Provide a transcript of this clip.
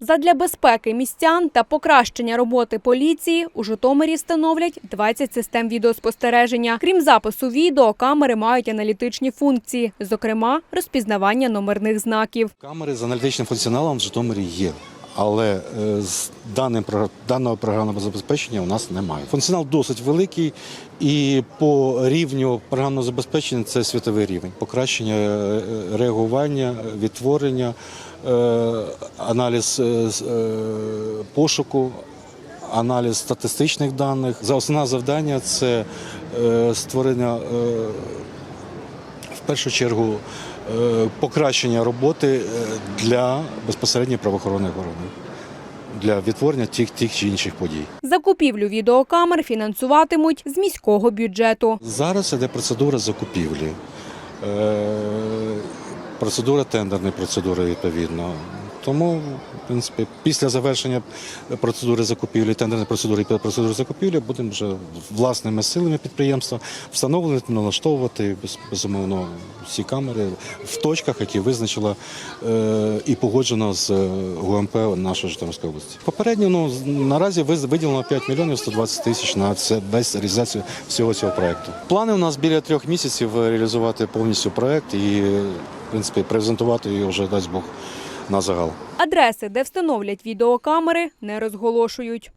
Задля безпеки містян та покращення роботи поліції у Житомирі встановлять 20 систем відеоспостереження. Крім запису відео, камери мають аналітичні функції, зокрема розпізнавання номерних знаків. Камери з аналітичним функціоналом в Житомирі є. Але е, з даним даного програмного забезпечення у нас немає. Функціонал досить великий, і по рівню програмного забезпечення це світовий рівень. Покращення е, реагування, відтворення, е, аналіз пошуку, аналіз статистичних даних. За основне завдання це створення в першу чергу покращення роботи е, для безпосередньо правоохоронних органів для відтворення тих, тих чи інших подій. Закупівлю відеокамер фінансуватимуть з міського бюджету. Зараз іде процедура закупівлі, е, процедура тендерної процедури відповідно. Тому, в принципі, після завершення процедури закупівлі, тендерної процедури і процедури закупівлі будемо вже власними силами підприємства встановлювати, налаштовувати безумовно всі камери в точках, які визначила е, і погоджено з е, ГУМП нашої Житомирської області. Попередньо ну, наразі виділено 5 мільйонів 120 тисяч на це весь реалізацію всього цього проекту. Плани у нас біля трьох місяців реалізувати повністю проект і, в принципі, презентувати його вже дасть Бог на загал. Адреси, де встановлять відеокамери, не розголошують.